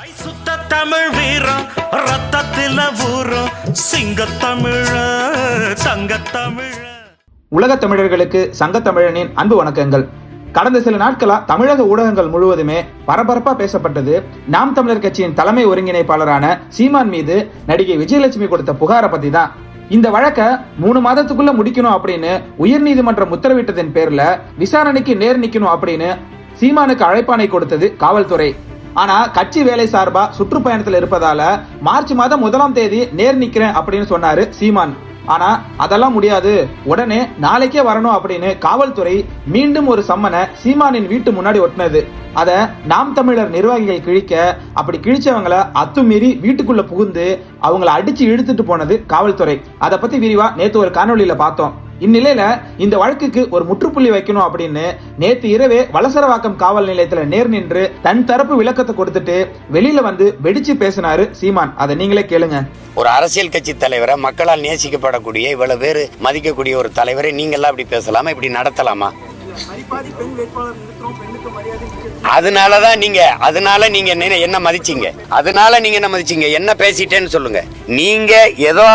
ஐ சுத்த தமிழ் வீரம் ரத்தத்தில ஊறும் சிங்கத்தமிழ தங்கத்தமிழ உலக தமிழர்களுக்கு சங்கத்தமிழனின் அன்பு வணக்கங்கள். கடந்த சில நாட்களா தமிழக ஊடகங்கள் முழுவதுமே பரபரப்பா பேசப்பட்டது. நாம் தமிழர் கட்சியின் தலைமை ஒருங்கிணைப்பாளரான சீமான் மீது நடிகை விஜயலட்சுமி கொடுத்த புகாரை பத்தி தான் இந்த வழக்க மூணு மாதத்துக்குள்ள முடிக்கணும் அப்படின்னு உயர்நீதிமன்றம் உத்தரவிட்டதன் பேர்ல விசாரணைக்கு நேர் நிக்கணும் அப்படின்னு சீமானுக்கு அழைப்பானை கொடுத்தது காவல்துறை. ஆனா கட்சி வேலை சார்பா சுற்றுப்பயணத்துல இருப்பதால மார்ச் மாதம் முதலாம் தேதி நேர் நிக்கிறேன் அப்படின்னு சொன்னாரு சீமான். ஆனா அதெல்லாம் முடியாது. உடனே நாளைக்கே வரணும் அப்படின்னு காவல்துறை மீண்டும் ஒரு சம்மனை சீமானின் வீட்டு முன்னாடி ஒட்டினது. அத நாம் தமிழர் நிர்வாகிகள் கிழிக்க அப்படி கிழிச்சவங்கள அத்துமீறி வீட்டுக்குள்ள புகுந்து அவங்கள அடிச்சு இழுத்துட்டு போனது காவல்துறை. அதை பத்தி விரிவா நேத்து ஒரு காணொளியில பார்த்தோம். இந்நிலையில இந்த வழக்குக்கு ஒரு முற்றுப்புள்ளி வைக்கணும் அப்படின்னு நேத்து இரவே வலசரவாக்கம் காவல் நிலையத்துல நேர் நின்று தன் தரப்பு விளக்கத்தை கொடுத்துட்டு வெளியில வந்து வெடிச்சு பேசினாரு சீமான். அதை நீங்களே கேளுங்க. ஒரு அரசியல் கட்சி தலைவரை மக்களால் நேசிக்கப்படக்கூடிய இவ்வளவு பேர் மதிக்கக்கூடிய ஒரு தலைவரை நீங்கெல்லாம் இப்படி பேசலாமா? இப்படி நடத்தலாமா? அதனால தான் நீங்கள் அதனால நீங்கள் என்ன என்ன மதிச்சீங்க? அதனால நீங்கள் என்ன மதிச்சீங்க? என்ன பேசிட்டேன்னு சொல்லுங்கள் நீங்கள் ஏதோ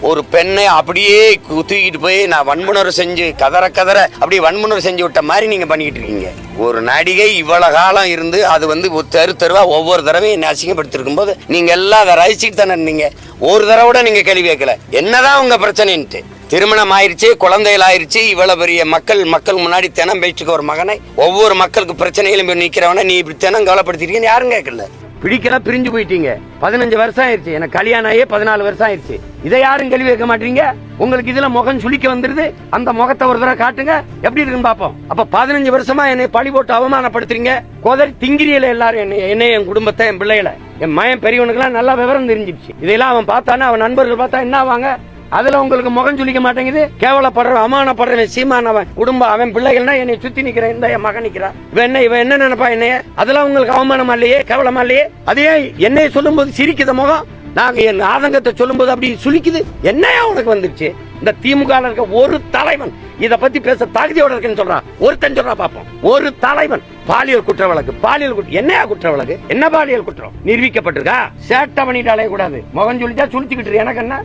ஒரு பெண்ணை அப்படியே கு- தூக்கிட்டு போய் நான் வன்முணர்வு செஞ்சு கதற கதற அப்படி வன்முணர்வு செஞ்சு விட்ட மாதிரி நீங்கள் பண்ணிக்கிட்டு இருக்கீங்க. ஒரு நடிகை இவ்வளோ காலம் இருந்து அது வந்து ஒரு தெரு தெருவாக ஒவ்வொரு தடவையும் என்னை அசிங்கப்படுத்திருக்கும் போது நீங்கள் எல்லாம் அதை ரசிச்சுட்டு தானே இருந்தீங்க. ஒரு தடவை கூட நீங்கள் கேள்வி கேட்கல. என்னதான் உங்கள் பிரச்சனைன்ட்டு. திருமணம் ஆயிருச்சு குழந்தைகள் ஆயிருச்சு இவ்வளவு பெரிய மக்கள் மக்கள் முன்னாடி தினம் பேச்சுக்கு ஒரு மகனை ஒவ்வொரு மக்களுக்கு பிரச்சனைகளும் நிக்கிறவன நீ இப்படி தினம் கவலைப்படுத்திருக்கீங்கன்னு யாரும் கேட்கல. பிடிக்கல பிரிஞ்சு போயிட்டீங்க. பதினஞ்சு வருஷம் ஆயிருச்சு. எனக்கு கல்யாணம் ஆகி பதினாலு வருஷம் ஆயிருச்சு. இதை யாரும் கேள்வி கேட்க மாட்டீங்க? உங்களுக்கு இதுல முகம் சுளிக்க வந்துருது. அந்த முகத்தை ஒரு தடவை காட்டுங்க. எப்படி இருக்குன்னு பாப்போம் அப்ப பதினஞ்சு வருஷமா என்னை பழி போட்டு அவமானப்படுத்துறீங்க? கோதரி திங்கிரியல எல்லாரும் என்னை என்னை என் குடும்பத்தை என் பிள்ளைகளை. என் மயன் பெரியவனுக்கெல்லாம் நல்லா விவரம் தெரிஞ்சிருச்சு இதெல்லாம் அவன் பார்த்தானே? அவன் நண்பர்கள் பார்த்தா என்ன ஆவாங்க? அதுல உங்களுக்கு முகம் சொல்லிக்க மாட்டேங்குது. கேவலப்படுற அவமானப்படுறவன் சீமான் அவன் குடும்பம் அவன் பிள்ளைகள்னா என்னை சுத்தி நிக்கிறேன் இந்த என் மகன் நிக்கிறா இவன் என்ன இவன் என்ன நினைப்பா என்னைய? அதெல்லாம் உங்களுக்கு அவமானமா இல்லையே? கேவலமா இல்லையே? அதே என்னைய சொல்லும்போது சிரிக்குத முகம்? நாங்க என் ஆதங்கத்தை சொல்லும்போது அப்படி சுளிக்குது. என்னையா உனக்கு வந்துருச்சு? இந்த திமுக இருக்க ஒரு தலைவன் இத பத்தி பேச தகுதியோட இருக்குன்னு சொல்றான். ஒருத்தன் சொல்றா பாப்போம். ஒரு தலைவன். பாலியல் குற்ற வழக்கு பாலியல் குற்றம் என்னையா குற்ற வழக்கு என்ன பாலியல் குற்றம்? நிரூபிக்கப்பட்டிருக்கா? சேட்டை பண்ணிட்டு அலையக்கூடாது. முகம் சொல்லிட்டா சுழிச்சுக்கிட்டு எனக்கு என்ன?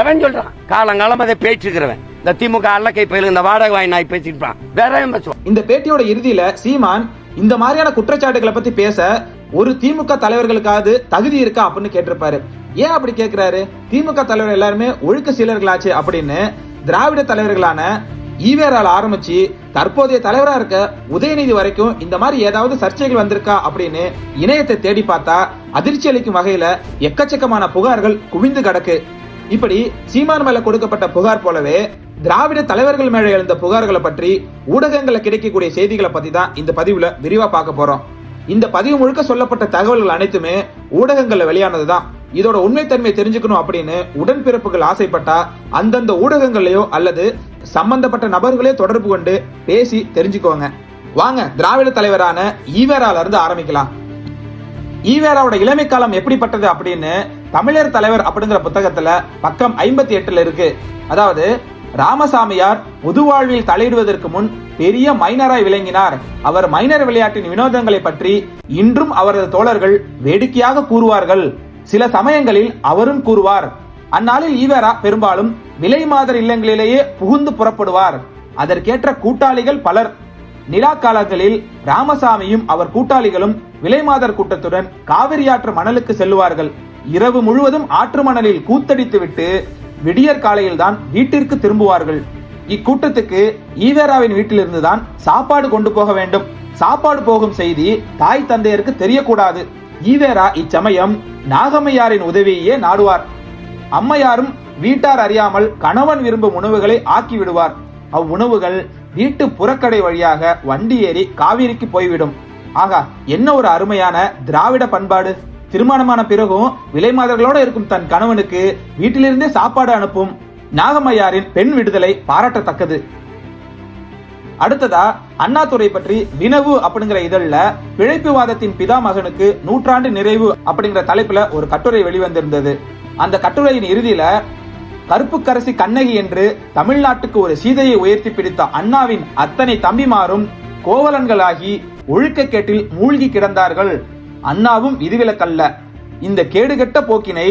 எவன் சொல்றான்? காலங்காலம் அதை பேச்சுக்கிறவன் இந்த திமுக அல்லக்கை பயில இந்த வாடகை வாய் நாய் பேசிட்டு வேற பேசுவான் இந்த பேட்டியோட இறுதியில சீமான் இந்த மாதிரியான குற்றச்சாட்டுகளை பத்தி பேச ஒரு திமுக தலைவர்களுக்காவது தகுதி இருக்கா அப்படின்னு கேட்டிருப்பாரு. ஏன் அப்படி கேட்கிறாரு திமுக தலைவர் எல்லாருமே ஒழுக்க சீலர்களாச்சு அப்படின்னு திராவிட தலைவர்களான ஈவேரால் ஆரம்பிச்சு தற்போதைய தலைவரா இருக்க உதயநிதி வரைக்கும் இந்த மாதிரி ஏதாவது சர்ச்சைகள் வந்திருக்கா அப்படின்னு இணையத்தை தேடி பார்த்தா அதிர்ச்சி அளிக்கும் வகையில எக்கச்சக்கமான புகார்கள் குவிந்து கிடக்கு. இப்படி சீமான் மேல கொடுக்கப்பட்ட புகார் போலவே திராவிட தலைவர்கள் மேல எழுந்த புகார்களை பற்றி ஊடகங்கள்ல கிடைக்கக்கூடிய செய்திகளை பத்தி தான் இந்த பதிவுல விரிவா பார்க்க போறோம். இந்த பதிவு முழுக்க சொல்லப்பட்ட தகவல்கள் அனைத்துமே ஊடகங்கள்ல வெளியானதுதான். இதோட உண்மைத்தன்மையை தெரிஞ்சுக்கணும் அப்படின்னு உடன்பிறப்புகள் ஆசைப்பட்டா அந்தந்த ஊடகங்களையோ அல்லது சம்பந்தப்பட்ட நபர்களே தொடர்பு கொண்டு பேசி தெரிஞ்சுக்கோங்க. வாங்க திராவிட தலைவரான ஈவேரால இருந்து ஆரம்பிக்கலாம். ஈவேராவோட இளமை காலம் எப்படிப்பட்டது அப்படின்னு தமிழர் தலைவர் அப்படிங்கிற புத்தகத்துல பக்கம் ஐம்பத்தி எட்டுல இருக்கு. அதாவது ராமசாமியார் பொது வாழ்வில் தலையிடுவதற்கு முன் பெரிய மைனராய் விளங்கினார். அவர் மைனர் விளையாட்டின் வினோதங்களை பற்றி இன்றும் அவரது தோழர்கள் வேடிக்கையாக கூறுவார்கள். சில சமயங்களில் அவரும் கூறுவார் அந்நாளில் ஈவேரா பெரும்பாலும் விலை மாதர் இல்லங்களிலேயே புகுந்து புறப்படுவார். அதற்கேற்ற கூட்டாளிகள் பலர். நிலா காலங்களில் ராமசாமியும் அவர் கூட்டாளிகளும் விலைமாதர் கூட்டத்துடன் காவிரியாற்று மணலுக்கு செல்லுவார்கள். இரவு முழுவதும் ஆற்று மணலில் கூத்தடித்துவிட்டு விடியற் காலையில்தான் வீட்டிற்கு திரும்புவார்கள். இக்கூட்டத்துக்கு ஈவேராவின் வீட்டிலிருந்துதான் சாப்பாடு கொண்டு போக வேண்டும். சாப்பாடு போகும் செய்தி தாய் தந்தையருக்கு தெரியக்கூடாது. ஈவேரா இச்சமயம் நாகம்மையாரின் உதவியையே நாடுவார். அம்மையாரும் வீட்டார் அறியாமல் கணவன் விரும்பும் உணவுகளை ஆக்கி விடுவார் அவ்வுணவுகள் வீட்டு புறக்கடை வழியாக வண்டி ஏறி காவிரிக்கு போய்விடும். ஆகா என்ன ஒரு அருமையான திராவிட பண்பாடு! திருமணமான பிறகும் விலைமாதர்களோட இருக்கும் தன் கணவனுக்கு வீட்டிலிருந்தே சாப்பாடு அனுப்பும் நாகம்மையாரின் பெண் விடுதலை பாராட்டத்தக்கது. அடுத்ததா அண்ணாதுரை பற்றி வினவு அப்படிங்கிற இதழ்ல பிழைப்புவாதத்தின் பிதா மகனுக்கு நூற்றாண்டு நிறைவு அப்படிங்கிற தலைப்புல ஒரு கட்டுரை வெளிவந்திருந்தது. அந்த கட்டுரையின் இறுதியில கருப்புக்கரசி கண்ணகி என்று தமிழ்நாட்டுக்கு ஒரு சீதையை உயர்த்தி பிடித்த அண்ணாவின் அத்தனை தம்பிமாரும் கோவலன்களாகி ஒழுக்க கேட்டில் மூழ்கி கிடந்தார்கள். அண்ணாவும் விதிவிலக்கல்ல இந்த கேடுகெட்ட போக்கினை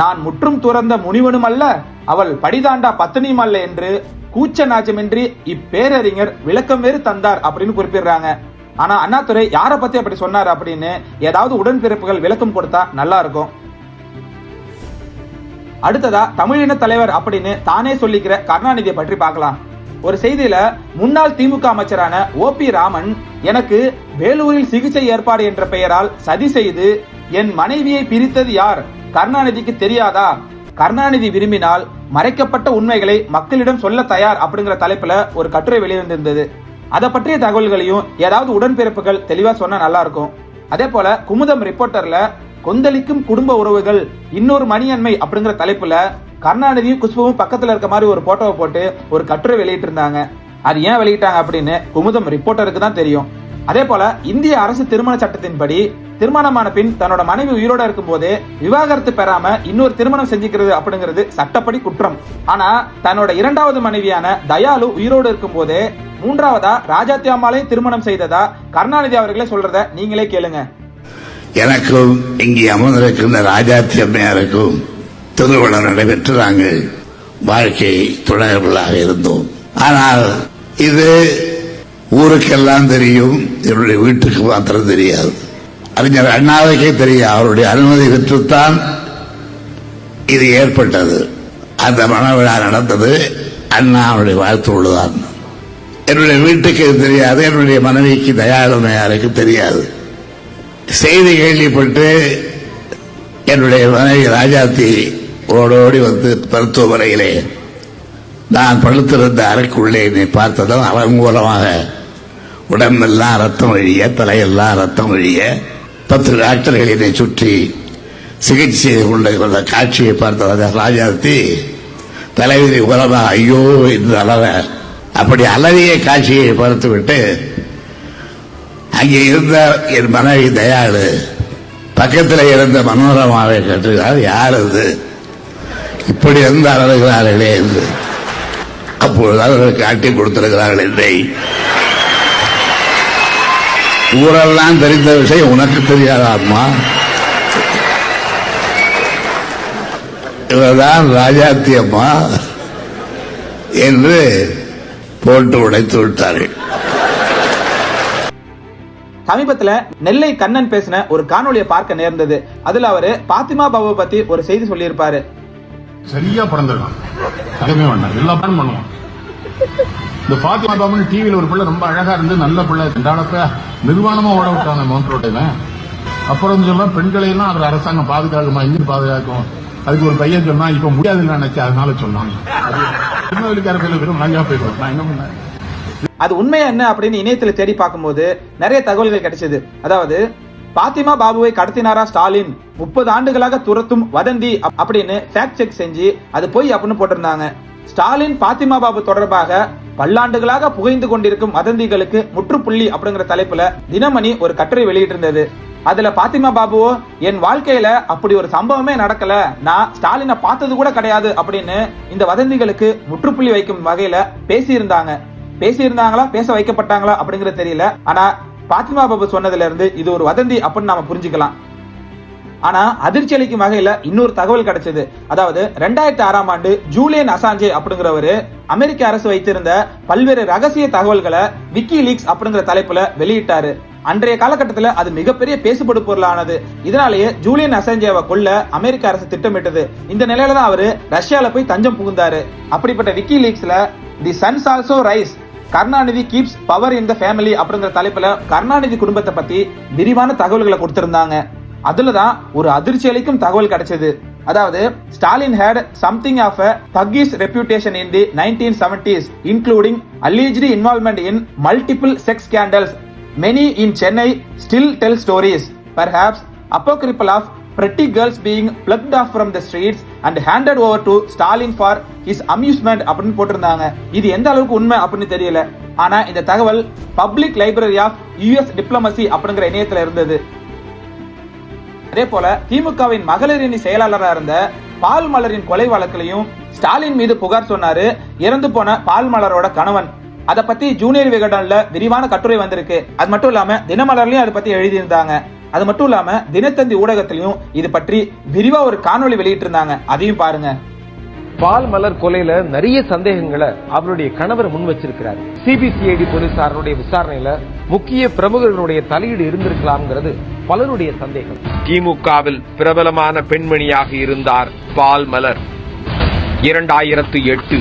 நான் முற்றும் துறந்த முனிவனும் அல்ல அவள் படிதாண்டா பத்தினியும் அல்ல என்று கூச்ச நாச்சமின்றி இப்பேரறிஞர் விளக்கம் வேறு தந்தார் அப்படின்னு குறிப்பிடுறாங்க. ஆனா அண்ணாதுரை யாரை பத்தி அப்படி சொன்னார் அப்படின்னு ஏதாவது உடன்பிறப்புகள் விளக்கம் கொடுத்தா நல்லா இருக்கும். அடுத்ததா தமிழின தலைவர் அப்படின்னு தானே சொல்லிக்கிற கருணாநிதியை பற்றி பார்க்கலாம். ஒரு செய்தியில முன்னாள் திமுக அமைச்சரான ஓ பி ராமன் எனக்கு வேலூரில் சிகிச்சை ஏற்பாடு என்ற பெயரால் சதி செய்து என் மனைவியை பிரித்தது யார்? கருணாநிதிக்கு தெரியாதா? கருணாநிதி விரும்பினால் மறைக்கப்பட்ட உண்மைகளை மக்களிடம் சொல்ல தயார் அப்படிங்கிற தலைப்புல ஒரு கட்டுரை வெளிவந்திருந்தது. அதை பற்றிய தகவல்களையும் ஏதாவது உடன்பிறப்புகள் தெளிவா சொன்னா நல்லா இருக்கும். அதே போல குமுதம் ரிப்போர்ட்டர்ல கொந்தளிக்கும் குடும்ப உறவுகள் இன்னொரு மணியன்மை அப்படிங்கிற தலைப்புல கருணாநிதியும் குஷ்பவும் பக்கத்துல இருக்க மாதிரி ஒரு போட்டோவை போட்டு ஒரு கட்டுரை வெளியிட்டு இருந்தாங்க அது ஏன் வெளியிட்டாங்க அப்படின்னு குமுதம் ரிப்போர்ட்டருக்கு தான் தெரியும். அதே போல இந்திய அரசு திருமண சட்டத்தின்படி திருமணமான பின் தன்னோட மனைவி உயிரோட இருக்கும் போதே விவாகரத்து பெறாம இன்னொரு திருமணம் செஞ்சுக்கிறது அப்படிங்கிறது சட்டப்படி குற்றம். ஆனா தன்னோட இரண்டாவது மனைவியான தயாலு உயிரோடு இருக்கும் போதே மூன்றாவதா ராஜாத்தி திருமணம் செய்ததா கருணாநிதி அவர்களே சொல்றத நீங்களே கேளுங்க. எனக்கும் இங்கே அமர்ந்திருக்கின்ற ராஜாத்தி அம்மையாருக்கும் திருமணம் நடைபெற்று நாங்கள் வாழ்க்கை தொடர்களாக இருந்தோம். ஆனால் இது ஊருக்கெல்லாம் தெரியும். என்னுடைய வீட்டுக்கு மாத்திரம் தெரியாது. அறிஞர் அண்ணாவுக்கே தெரியும். அவருடைய அனுமதி பெற்றுத்தான் இது ஏற்பட்டது. அந்த மனவிழா நடந்தது. அண்ணா அவருடைய வாழ்த்தோடுதான் என்னுடைய வீட்டுக்கு தெரியாது. என்னுடைய மனைவிக்கு தயாளுமையாருக்கு தெரியாது. செய்தி கேள்விப்பட்டு என்னுடைய மனைவி ராஜாத்தி ஓடோடி வந்து மருத்துவமனையிலே நான் படுத்திருந்த அறைக்குள்ளே என்னை பார்த்ததும் அவன் மூலமாக உடம்பெல்லாம் ரத்தம் வழிய தலையெல்லாம் ரத்தம் வழிய பத்து டாக்டர்கள் என்னை சுற்றி சிகிச்சை செய்து கொண்ட காட்சியை பார்த்த ராஜாத்தி தலைவிதி உலமாக ஐயோ என்று அளவை அப்படி அலறிய காட்சியை பார்த்துவிட்டு அங்கே இருந்த என் மனைவி தயாளு பக்கத்தில் இருந்த மனோரமாவை கேட்டுகிறார் யார் அது? இப்படி இருந்து அழகிறார்களே என்று. அப்பொழுது அவர்கள் காட்டி கொடுத்திருக்கிறார்கள் என்னை. ஊரெல்லாம் தெரிந்த விஷயம் உனக்கு தெரியாதா அம்மா இவர்தான் ராஜாத்தி அம்மா என்று போட்டு உடைத்து விட்டார்கள். சமீபத்துல நெல்லை கண்ணன் பேசின ஒரு காணொலியை பார்க்க நேர்ந்தது. அதுல அவரு பாத்திமா பாபுவை பத்தி ஒரு செய்தி சொல்லியிருப்பாரு. சரியா பிறந்திருக்கான். எதுவுமே வேண்டாம் எல்லா பிளான் பண்ணுவான். இந்த பாத்திமா பாபுன்னு டிவியில ஒரு பிள்ளை ரொம்ப அழகா இருந்து நல்ல பிள்ளை. ரெண்டாளப்ப நிர்வாணமா ஓட விட்டாங்க மவுண்ட் ரோட்டையில அப்புறம் சொல்லலாம் பெண்களை எல்லாம் அவர் அரசாங்கம் பாதுகாக்குமா இங்க பாதுகாக்கும்? அதுக்கு ஒரு பையன் சொன்னா இப்ப முடியாதுன்னு நினைச்சு அதனால சொன்னாங்க. திருநெல்வேலிக்கார பையில வெறும் நாங்க போயிடுவோம் நான் என்ன பண்ணேன்? அது உண்மையா என்ன அப்படின்னு இணையத்துல தேடி பார்க்கும்போது நிறைய தகவல்கள் கிடைச்சது. அதாவது பாத்திமா பாபுவை கடத்தினாரா ஸ்டாலின்? முப்பது ஆண்டுகளாக துரத்தும் வதந்தி அப்படின்னு ஃபேக்ட் செக் செஞ்சு அது பொய் அப்படின்னு போட்டிருந்தாங்க. ஸ்டாலின் பாத்திமா பாபு தொடர்பாக பல்லாண்டுகளாக புகைந்து கொண்டிருக்கும் வதந்திகளுக்கு முற்றுப்புள்ளி அப்படிங்கிற தலைப்புல தினமணி ஒரு கட்டுரை வெளியிட்டிருந்தது. அதுல பாத்திமா பாபுவோ என் வாழ்க்கையில அப்படி ஒரு சம்பவமே நடக்கல. நான் ஸ்டாலினை பார்த்தது கூட கிடையாது அப்படின்னு இந்த வதந்திகளுக்கு முற்றுப்புள்ளி வைக்கும் வகையில பேசியிருந்தாங்க. பேசியிருந்தாங்களா பேச வைக்கப்பட்டாங்களா அப்படிங்கறது தெரியல. ஆனா பாத்திமா பாபு சொன்னதுல இருந்து இது ஒரு வதந்தி அப்படின்னு நாம புரிஞ்சுக்கலாம். ஆனா அதிர்ச்சி அளிக்கும் வகையில இன்னொரு தகவல் கிடைச்சது. அதாவது ரெண்டாயிரத்தி ஆறாம் ஆண்டு ஜூலியன் அசாஞ்சே அப்படிங்கிறவரு அமெரிக்க அரசு வைத்திருந்த பல்வேறு ரகசிய தகவல்களை விக்கி லீக்ஸ் அப்படிங்கிற தலைப்புல வெளியிட்டாரு. அன்றைய காலகட்டத்துல அது மிகப்பெரிய பேசுபடு பொருளானது. இதனாலேயே ஜூலியன் அசாஞ்சேவை கொல்ல அமெரிக்க அரசு திட்டமிட்டது. இந்த நிலையில தான் அவரு ரஷ்யால போய் தஞ்சம் புகுந்தாரு. அப்படிப்பட்ட விக்கி லீக்ஸ்ல the sons also rise Karunanidhi keeps power in the family அப்படிங்கிற தலைப்புல கருணாநிதி குடும்பத்தை பத்தி விரிவான தகவல்களை கொடுத்திருந்தாங்க. அதுல தான் ஒரு அதிர்ச்சி அளிக்கும் தகவல் கிடைச்சது. அதாவது Stalin had something of a Buc-ee's reputation in the nineteen seventies including alleged involvement in multiple sex scandals many in Chennai still tell stories அப்போ apocryphal of pretty girls being plucked off from the streets and handed over to Stalin for his amusement அப்படின்னு போட்டிருந்தாங்க. இது எந்த அளவுக்கு உண்மை அப்படின்னு தெரியல. ஆனா இந்த தகவல் public library of US diplomacy அப்படிங்கிற இணையத்துல இருந்தது. அதே போல திமுகவின் மகளிர் அணி செயலாளராக இருந்த பால் மலரின் கொலை வழக்கிலையும் ஸ்டாலின் மீது புகார் சொன்னாரு. இறந்து போன பால் மலரோட கணவன். அதை பத்தி ஜூனியர் விகடன்ல விரிவான கட்டுரை வந்திருக்கு. அது மட்டும் இல்லாம தினமலர்லயும் அதை பத்தி எழுதியிருந்தாங்க. அது மட்டும் இல்லாம தினத்தந்தி ஊடகத்திலையும் இது பற்றி விரிவா ஒரு காணொளி வெளியிட்டு இருந்தாங்க அதையும் பாருங்க. பால் மலர் கொலையில நிறைய சந்தேகங்களை அவருடைய கணவர் முன் வச்சிருக்கிறார். சிபிசிஐடி போலீசாருடைய விசாரணையில முக்கிய பிரமுகர்களுடைய தலையீடு இருந்திருக்கலாம்ங்கிறது பலருடைய சந்தேகம். திமுகவில் பிரபலமான பெண்மணியாக இருந்தார் பால் மலர். இரண்டாயிரத்து எட்டு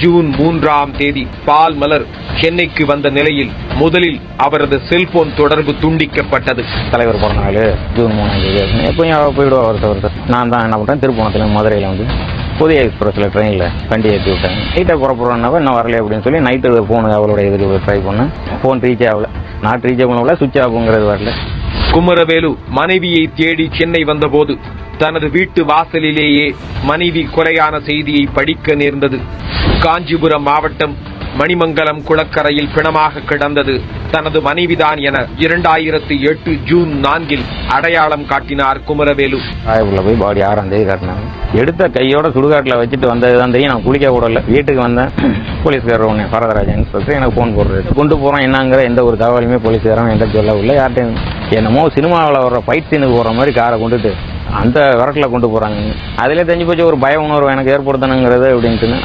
ஜூன் மூன்றாம் தேதி பால் மலர் சென்னைக்கு வந்த நிலையில் முதலில் அவரது செல்போன் தொடர்பு துண்டிக்கப்பட்டது. தலைவர் பிறந்த நாள் ஜூன் மூணாம் தேதி எப்பயும் போயிடுவா ஒருத்தர் ஒருத்தர் நான் தான் என்ன பண்ணுறேன்? திருப்பணத்தில் மதுரையில் வந்து. புதிய எக்ஸ்பிரஸில் ட்ரெயினில் வண்டி ஏற்றி விட்டாங்க நைட்டை புறப்படுறோன்னாவே இன்னும் வரல அப்படின்னு சொல்லி நைட்டு ஃபோன் அவளோட இதுக்கு ட்ரை பண்ணேன். ஃபோன் ரீச் ஆகல. நாட் ரீச் ஆகல சுவிட்ச் ஆகுங்கிறது வரல. குமரவேலு மனைவியை தேடி சென்னை வந்தபோது தனது வீட்டு வாசலிலேயே மனைவி கொலையான செய்தியை படிக்க நேர்ந்தது. காஞ்சிபுரம் மாவட்டம் மணிமங்கலம் குளக்கரையில் பிணமாக கிடந்தது தனது மனைவிதான் என இரண்டாயிரத்து எட்டு ஜூன் நான்கில் அடையாளம் காட்டினார் குமரவேலு. ராயபுரில் போய் பாடி ஆறாம் தேதி காட்டினாங்க. எடுத்த கையோட சுடுகாட்டில் வச்சுட்டு வந்தது தான் தெரியும். நான் குளிக்க கூட இல்லை. வீட்டுக்கு வந்தேன். போலீஸ்காரர் ஒன்று பரதராஜன் இன்ஸ்பெக்டர் எனக்கு ஃபோன் போடுறது கொண்டு போகிறோம் என்னங்கிற எந்த ஒரு தகவலுமே போலீஸ்காரன் என்கிட்ட சொல்லவில்லை. யார்ட்டையும் என்னமோ சினிமாவில் வர ஃபைட் சீனுக்கு போகிற மாதிரி காரை கொண்டுட்டு அந்த விரட்டில் கொண்டு போகிறாங்க அதிலே தெரிஞ்சு போச்சு ஒரு பய உணர்வு எனக்கு ஏற்படுத்தணுங்கிறது அப்படின்ட்டுன்னு.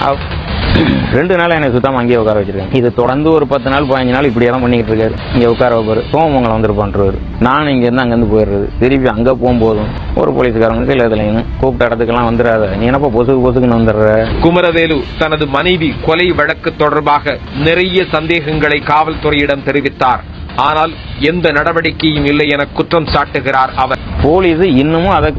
ரெண்டு நாள் என்னை சுத்தமாக அங்கேயே உட்கார வச்சிருக்கேன் இது தொடர்ந்து ஒரு பத்து நாள் பதினஞ்சு நாள் இப்படியே தான் பண்ணிக்கிட்டு இருக்காரு. இங்கே உட்கார வைப்பாரு. சோமங்கலம் வந்துருப்பான்றவர் நானும் இங்கேருந்து அங்கேருந்து போயிடுறது. திருப்பி அங்கே போகும்போதும் ஒரு போலீஸ்காரங்க கையில் இதுலையும் கூப்பிட்ட இடத்துக்கெல்லாம் வந்துடாத நீ என்னப்பா பொசுக்கு பொசுக்குன்னு வந்துடுற? குமரவேலு தனது மனைவி கொலை வழக்கு தொடர்பாக நிறைய சந்தேகங்களை காவல்துறையிடம் தெரிவித்தார். ஆனால் எந்த நடவடிக்கையும் இல்லை என குற்றம் சாட்டுகிறார் அவர். போலீஸ் இன்னமும் அதை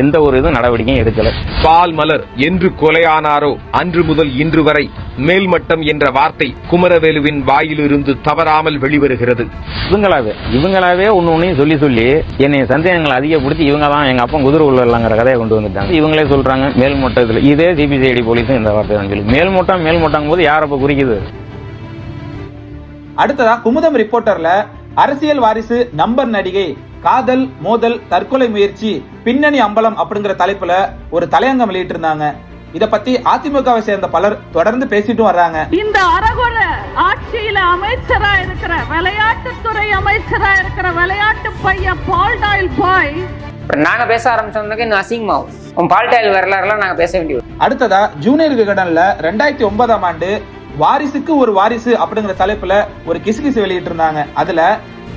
எந்த ஒரு இதுவும் நடவடிக்கையும் எடுக்கல. பால் மலர் என்று கொலையானாரோ? அன்று முதல் இன்று வரை மேல்மட்டம் என்ற வார்த்தை குமரவேலுவின் வாயிலிருந்து தவறாமல் வெளிவருகிறது. இவங்களாவே இவங்களாவே ஒன்று ஒன்றையும் சொல்லி சொல்லி என்னை சந்தேகங்களை அதிகப்படுத்தி இவங்க தான் எங்கள் அப்பா குதிரை உள்ளங்கிற கதையை கொண்டு வந்துட்டாங்க. இவங்களே சொல்கிறாங்க மேல்மட்டத்தில். இதே சிபிசிஐடி போலீஸும் இந்த வார்த்தை தான் சொல்லி. மேல்மட்டம் மேல்மட்டம் போது யார் அப்போ குறிக்குது? அடுத்ததா குமுதம் ரிப்போர்ட்டர்ல அரசியல் வாரிசு நம்பர் நடிகை காதல் மோதல் தற்கொலை முயற்சி பின்னணி அம்பலம் அப்படிங்கிற தலைப்புல ஒரு தலையங்கம் வெளியிட்டு இருந்தாங்க இத பத்தி அதிமுகவை சேர்ந்த பலர் தொடர்ந்து பேசிட்டும் வர்றாங்க. இந்த அரகுர ஆட்சியில அமைச்சரா இருக்கிற விளையாட்டுத்துறை அமைச்சரா இருக்கிற விளையாட்டு பையன் பால் டாயில் பாய். நாங்க பேச ஆரம்பிச்சோம்னாக்க இன்னும் அசிங்கமாகும். உன் பால்டாயில் வரலாறுலாம் நாங்க பேச வேண்டியது. அடுத்ததா ஜூனியர் விகடன்ல ரெண்டாயிரத்தி ஒன்பதாம் ஆண்டு வாரிசுக்கு ஒரு வாரிசு அப்படிங்கிற தலைப்புல ஒரு கிசுகிசு வெளியிட்டு இருந்தாங்க அதுல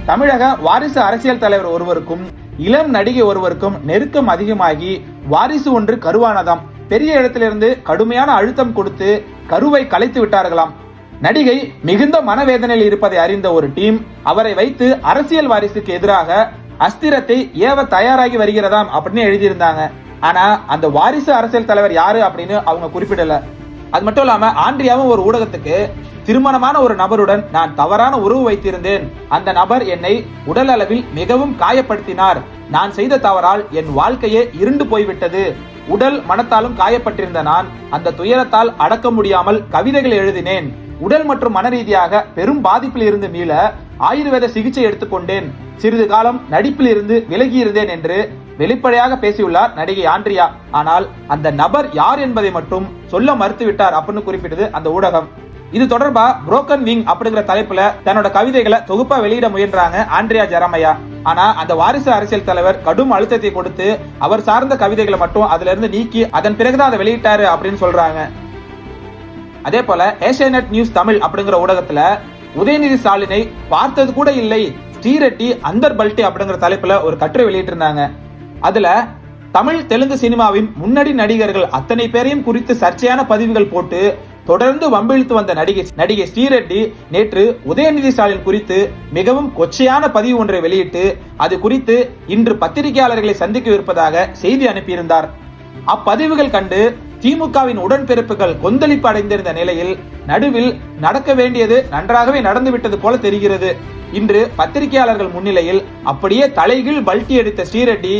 தமிழக வாரிசு அரசியல் தலைவர் ஒருவருக்கும் இளம் நடிகை ஒருவருக்கும் நெருக்கம் அதிகமாகி வாரிசு ஒன்று கருவானதாம். பெரிய இடத்திலிருந்து கடுமையான அழுத்தம் கொடுத்து கருவை கலைத்து விட்டார்களாம். நடிகை மிகுந்த மனவேதனையில் இருப்பதை அறிந்த ஒரு டீம் அவரை வைத்து அரசியல் வாரிசுக்கு எதிராக அஸ்திரத்தை ஏவ தயாராகி வருகிறதாம் அப்படின்னு எழுதியிருந்தாங்க. ஆனா அந்த வாரிசு அரசியல் தலைவர் யாரு அப்படின்னு அவங்க குறிப்பிடல. அது மட்டும் இல்லாம ஆண்ட்ரியாவும் ஒரு ஊடகத்துக்கு திருமணமான ஒரு நபருடன் நான் தவறான உறவு வைத்திருந்தேன். அந்த நபர் என்னை உடல் அளவில் மிகவும் காயப்படுத்தினார். நான் செய்த தவறால் என் வாழ்க்கையே இருண்டு போய்விட்டது. உடல் மனத்தாலும் காயப்பட்டிருந்த நான் அந்த துயரத்தால் அடக்க முடியாமல் கவிதைகள் எழுதினேன். உடல் மற்றும் மன ரீதியாக பெரும் பாதிப்பில் இருந்து மீள ஆயுர்வேத சிகிச்சை எடுத்துக்கொண்டேன். சிறிது காலம் நடிப்பில் இருந்து விலகி இருந்தேன் என்று வெளிப்படையாக பேசியுள்ளார் நடிகை ஆண்ட்ரியா. ஆனால் அந்த நபர் யார் என்பதை மட்டும் சொல்ல மறுத்துவிட்டார் அப்படின்னு குறிப்பிட்டது அந்த ஊடகம். இது தொடர்பா புரோக்கன் விங் அப்படிங்கிற தலைப்புல தன்னோட கவிதைகளை தொகுப்பா வெளியிட முயன்றாங்க ஆண்ட்ரியா ஜெரமையா. ஆனா அந்த வாரிசு அரசியல் தலைவர் கடும் அழுத்தத்தை கொடுத்து அவர் சார்ந்த கவிதைகளை மட்டும் அதுல இருந்து நீக்கி அதன் பிறகுதான் அதை வெளியிட்டாரு அப்படின்னு சொல்றாங்க. அதே போல ஏஷியநெட் நியூஸ் தமிழ் அப்படிங்கிற ஊடகத்துல உதயநிதி ஸ்டாலினை பார்த்தது கூட இல்லை. ஸ்ரீரெட்டி அந்தர் பல்டி அப்படிங்கிற தலைப்புல ஒரு கட்டுரை வெளியிட்டிருந்தாங்க. அதுல தமிழ் தெலுங்கு சினிமாவின் முன்னணி நடிகர்கள் அத்தனை பேரையும் குறித்து சர்ச்சையான பதிவுகள் போட்டு தொடர்ந்து வம்பிழுத்து வந்த நடிகை நடிகை ஸ்ரீரெட்டி நேற்று உதயநிதி ஸ்டாலின் குறித்து மிகவும் கொச்சையான பதிவு ஒன்றை வெளியிட்டு அது குறித்து இன்று பத்திரிகையாளர்களை சந்திக்கவிருப்பதாக செய்தி அனுப்பியிருந்தார். அப்பதிவுகள் கண்டு திமுகவின் உடன்பிறப்புகள் கொந்தளிப்பு அடைந்திருந்த நிலையில் நடுவில் நடக்க வேண்டியது நன்றாகவே நடந்துவிட்டது போல தெரிகிறது. இன்று பத்திரிகையாளர்கள் முன்னிலையில் அப்படியே தலைகீழ் பல்டி அடித்த ஸ்ரீரெட்டி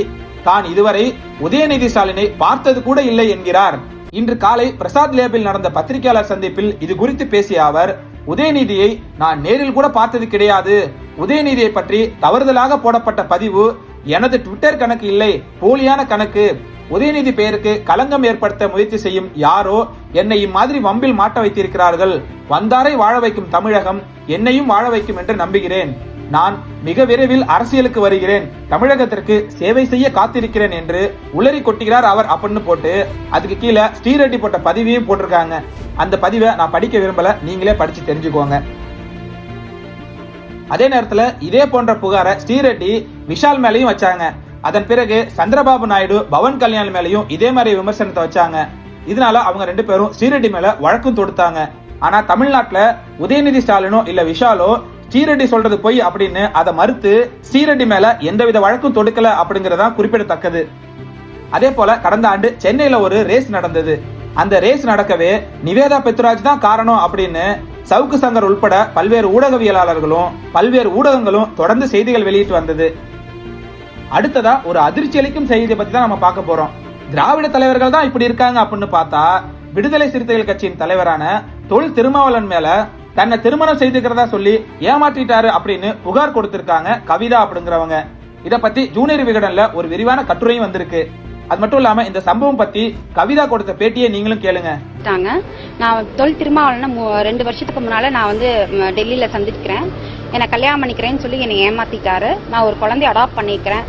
தான் இதுவரை உதயநிதி ஸ்டாலினை பார்த்தது கூட இல்லை என்கிறார். இன்று காலை பிரசாத் லேபில் நடந்த பத்திரிகையாளர் சந்திப்பில் இது குறித்து பேசிய அவர் உதயநிதியை நான் நேரில் கூட பார்த்தது கிடையாது. உதயநிதியை பற்றி தவறுதலாக போடப்பட்ட பதிவு எனது ட்விட்டர் கணக்கு இல்லை போலியான கணக்கு. உதயநிதி பெயருக்கு களங்கம் ஏற்படுத்த முயற்சி செய்யும் யாரோ என்னை இம்மாதிரி வம்பில் மாட்ட வைத்திருக்கிறார்கள். வந்தாரை வாழ வைக்கும் தமிழகம் என்னையும் வாழ வைக்கும் என்று நம்புகிறேன். நான் மிக விரைவில் அரசியலுக்கு வருகிறேன். தமிழகத்திற்கு சேவை செய்ய காத்திருக்கிறேன் என்று உளறி கொட்டுகிறார் அவர் அப்படின்னு போட்டு. அதுக்கு கீழே ஸ்ரீரெட்டி போட்ட பதிவையும் போட்டிருக்காங்க. அந்த பதிவை நான் படிக்க விரும்பல. நீங்களே படிச்சு தெரிஞ்சுக்கோங்க. அதே நேரத்துல இதே போன்ற புகாரை ஸ்ரீரெட்டி விஷால் மேலையும் வச்சாங்க. அதன் பிறகு சந்திரபாபு நாயுடு பவன் கல்யாண் மேலையும் இதே மாதிரி விமர்சனத்தை வச்சாங்க. இதனால அவங்க ரெண்டு பேரும் ஸ்ரீரெட்டி மேல வழக்கும் தொடுத்தாங்க. ஆனா தமிழ்நாட்டுல உதயநிதி ஸ்டாலினோ இல்ல விஷாலோ ஸ்ரீரெட்டி சொல்றது பொய் அப்படின்னு அதை மறுத்து ஸ்ரீரெட்டி மேல எந்தவித வழக்கும் தொடுக்கல அப்படிங்கறதா குறிப்பிடத்தக்கது. அதே போல கடந்த ஆண்டு சென்னையில ஒரு ரேஸ் நடந்தது. அந்த ரேஸ் நடக்கவே நிவேதா பெத்ராஜ் தான் காரணம் அப்படின்னு சவுக்கு சங்கர் உள்பட பல்வேறு ஊடகவியலாளர்களும் பல்வேறு ஊடகங்களும் தொடர்ந்து செய்திகள் வெளியிட்டு வந்தது. அடுத்ததா ஒரு அதிர்ச்சி அளிக்கும் செய்தியை பத்தி தான் நம்ம பார்க்க போறோம். திராவிட தலைவர்கள் தான் இப்படி இருக்காங்க அப்படின்னு பார்த்தா விடுதலை சிறுத்தைகள் கட்சியின் தலைவரான தொல் திருமாவளன் மேல தன்னை திருமணம் செய்துக்கிறதா சொல்லி ஏமாற்றிட்டாரு அப்படின்னு புகார் கொடுத்திருக்காங்க கவிதா அப்படிங்கிறவங்க. இத பத்தி ஜூனியர் விகடன்ல ஒரு விரிவான கட்டுரையும் வந்திருக்கு. அது மட்டும் இல்லாம இந்த சம்பவம் பத்தி கவிதா கொடுத்த பேட்டியை நீங்களும் கேளுங்க. நான் தொல் திருமாவளவனை மு- ரெண்டு வருஷத்துக்கு முன்னால நான் வந்து டெல்லியில சந்திக்கிறேன் என்னை கல்யாணம் பண்ணிக்கிறேன்னு சொல்லி என்னை ஏமாத்திட்டாரு. நான் ஒரு குழந்தைய அடாப்ட் பண்ணிக்கிறேன்.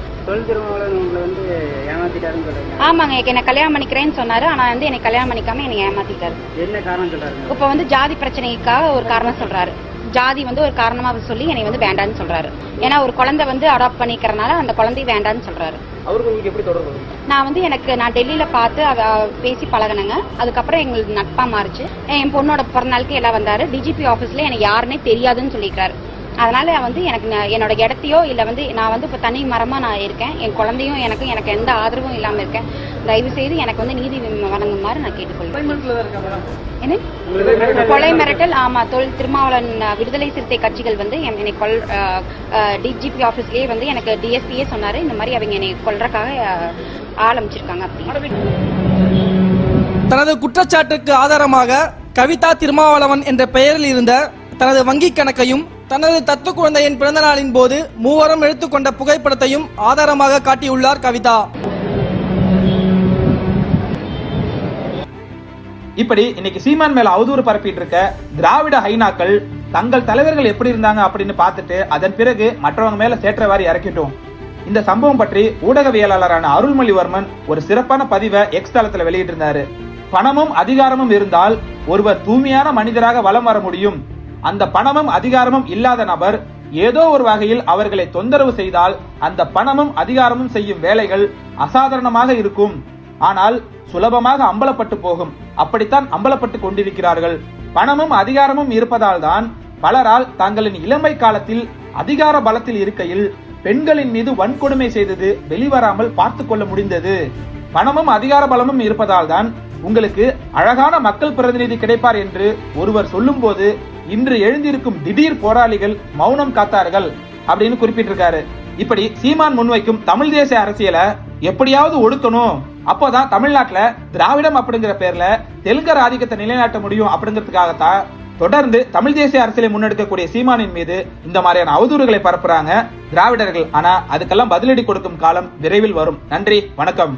ஆமாங்க என்னை கல்யாணம் பண்ணிக்கிறேன்னு சொன்னாரு. ஆனா வந்து என்னை கல்யாணம் பண்ணிக்காம என்னை ஏமாத்திட்டாரு. என்ன காரணம் சொல்றாரு இப்ப வந்து ஜாதி பிரச்சனைக்காக ஒரு காரணம் சொல்றாரு. ஜாதி வந்து ஒரு காரணமா சொல்லி என்னை வந்து வேண்டான்னு சொல்றாரு. ஏன்னா ஒரு குழந்தை வந்து அடாப்ட் பண்ணிக்கிறனால அந்த குழந்தை வேண்டான்னு தொடர்பு நான் வந்து எனக்கு நான் டெல்லியில பார்த்து அவ பேசி பழகுனேங்க. அதுக்கப்புறம் எங்களுக்கு நட்பா மாறுச்சு. என் பொண்ணோட பிறந்தநாளுக்கு எல்லாம் வந்தாரு. டிஜிபி ஆபீஸ்ல எனக்கு யாருன்னே தெரியாதுன்னு சொல்லிக்கிறாரு. அதனால வந்து எனக்கு நான் என்னோட இடத்தையோ இல்ல வந்து நான் வந்து இப்ப தனி மரமா நான் இருக்கேன். என் குழந்தையும் எனக்கு எனக்கு எந்த ஆதரவும் இல்லாம இருக்கேன். தயவு செய்து எனக்கு வந்து நீதி வழங்குமாறு நான் கேட்டுக்கொள்வேன் என்ன? கொலை மிரட்டல் ஆமா தொல் திருமாவளவன் விடுதலை சிறுத்தை கட்சிகள் வந்து என்- என்னை கொல் டிஜிபி ஆபீஸ்லயே வந்து எனக்கு டிஎஸ்பியே சொன்னாரு. இந்த மாதிரி அவங்க என்னை கொல்றதுக்காக அஹ், ஆள் அமைச்சிருக்காங்க அப்படி தனது குற்றச்சாட்டுக்கு ஆதாரமாக கவிதா திருமாவளவன் என்ற பெயரில் இருந்த தனது வங்கிக் கணக்கையும் தனது தத்து குழந்தையின் பிறந்த நாளின் போது மூவரும் எடுத்துக்கொண்ட புகைப்படத்தையும் ஆதாரமாக காட்டியுள்ளார் கவிதா. இப்படி இன்னைக்கு சீமான் மேல அவதூறு பரப்பிட்டு இருக்க திராவிட ஹைனாக்கள் தங்கள் தலைவர்கள் எப்படி இருந்தாங்க அப்படின்னு பார்த்துட்டு அதன் பிறகு மற்றவங்க மேல சேற்றவாரி இறக்கிட்டோம். இந்த சம்பவம் பற்றி ஊடகவியலாளரான அருள்மொழிவர்மன் ஒரு சிறப்பான பதிவை எக்ஸ் தளத்துல வெளியிட்டிருந்தாரு. பணமும் அதிகாரமும் இருந்தால் ஒருவர் தூய்மையான மனிதராக வலம் வர முடியும். அந்த பணமும் அதிகாரமும் இல்லாத நபர் ஏதோ ஒரு வகையில் அவர்களை தொந்தரவு செய்தால் அந்த பணமும் அதிகாரமும் செய்யும் வேலைகள் அசாதாரணமாக இருக்கும். ஆனால் சுலபமாக அம்பலப்பட்டு போகும். அப்படித்தான் அம்பலப்பட்டு கொண்டிருக்கிறார்கள். பணமும் அதிகாரமும் இருப்பதால் தான் பலரால் தங்களின் இளமை காலத்தில் அதிகார பலத்தில் இருக்கையில் பெண்களின் மீது வன்கொடுமை செய்தது வெளிவராமல் பார்த்து கொள்ள முடிந்தது. பணமும் அதிகார பலமும் இருப்பதால் தான் உங்களுக்கு அழகான மக்கள் பிரதிநிதி கிடைப்பார் என்று ஒருவர் சொல்லும்போது இன்று எழுந்திருக்கும் திடீர் போராளிகள் மௌனம் காத்தார்கள் அப்படின்னு குறிப்பிட்டிருக்காரு. இப்படி சீமான் முன்வைக்கும் தமிழ் தேசிய அரசியலை எப்படியாவது ஒடுக்கணும். அப்போதான் தமிழ்நாட்டில் திராவிடம் அப்படிங்கிற பேர்ல தெலுங்கர் ஆதிக்கத்தை நிலைநாட்ட முடியும் அப்படிங்கிறதுக்காகத்தான் தொடர்ந்து தமிழ் தேசிய அரசியலை முன்னெடுக்கக்கூடிய சீமானின் மீது இந்த மாதிரியான அவதூறுகளை பரப்புறாங்க திராவிடர்கள். ஆனா அதுக்கெல்லாம் பதிலடி கொடுக்கும் காலம் விரைவில் வரும். நன்றி வணக்கம்.